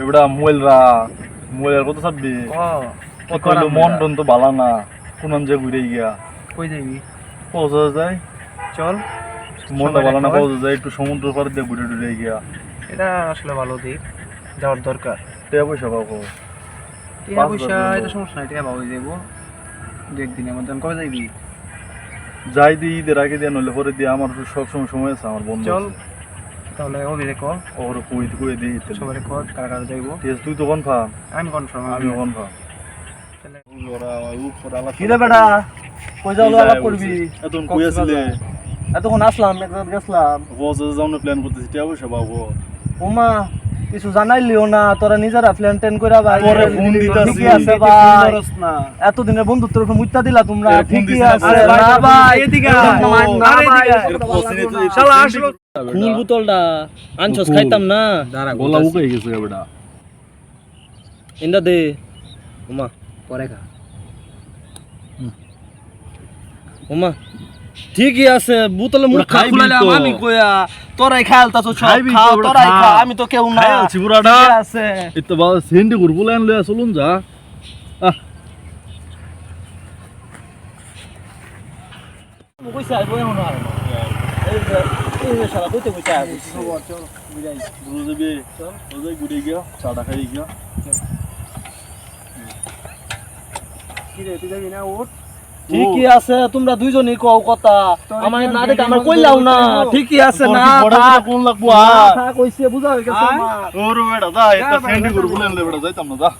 এবারে মোবাইলরা মোবাইলের কত হইল মন টন তো ভালো না কোন যে ঘুরে গিয়া। কই যাবি পৌঁছা যায় চল। মনটা ভালো না পৌঁছা যায় একটু সমুদ্র পাড়ে দিয়ে ঘুরে ঘুরে গিয়া। এটা আসলে ভালো দিক যাওয়ার দরকার। টাকা পয়সা পাবো টিয়া পয়সা এটা সমস্যা নাই টিয়া পাবো যাব দু একদিনের মধ্যে। কবে যাইবি? যাই দিই ঈদের আগে দিয়ে নইলে পরে দিয়ে। আমার সব সময় সময় আছে আমার বন্ধু চল। তাহলে অভিরে কর ওর কুই কুই দিই সবাই কর কারা কারা যাইবো? ঠিক তুই তো কনফার্ম আমি কনফার্ম আমি কনফার্ম কিরে বেটা? কই যাও আলাপ করবি? এতক্ষণ কই আসলে এতক্ষণ আসলাম এক জায়গায় গেছলাম। বসে যাওয়ার প্ল্যান করতেছি পাবো ওমা কিছু জানাইলিও না তোরা নিজেরা প্ল্যান টেন করে ভাই পরে ফোন দিতাছি। ঠিকই আছে ভাই। এতদিনের বন্ধুত্বের উপর মুইতা দিলা তোমরা ঠিকই আছে। না ভাই, এদিকে না, ভাই। শালা আসলো। ফুল বোতলটা আনছস খাইতাম না। বলা উকে গেছে বেটা। ইন্দা দে। ওমা পরে খা। ওমা ঠিকই আছে বোতলে মুখ তো। আমি কইয়া তোরাই খাইলতাছ সব খাইবি তো, খাও তোরাই খা। আমি তো কেউ না। খাই আছি। ঠিকই আছে। এই তো বাবা সেন্ডি ঘুরবো লাইন লইয়া চলুন যা। আহ। কইছে আইবো এখন আর এই যে এই কইতে কইতে আইবো। চল বিদায় বুঝে চল ওই ঘুরে গিয়া চাটা খাই গিয়া। কি রে তুই যাবি না ওঠ ঠিকই আছে তোমরা দুইজনই কও কথা। আমার না দেখে আমার কইলাও না। ঠিকই আছে না কোন লাগবো কইছে বুঝা হয়ে গেছে আমার। ওর বেটা যা এটা সেন্ডি লাইন লইয়া বেটা যাইতাম না যা।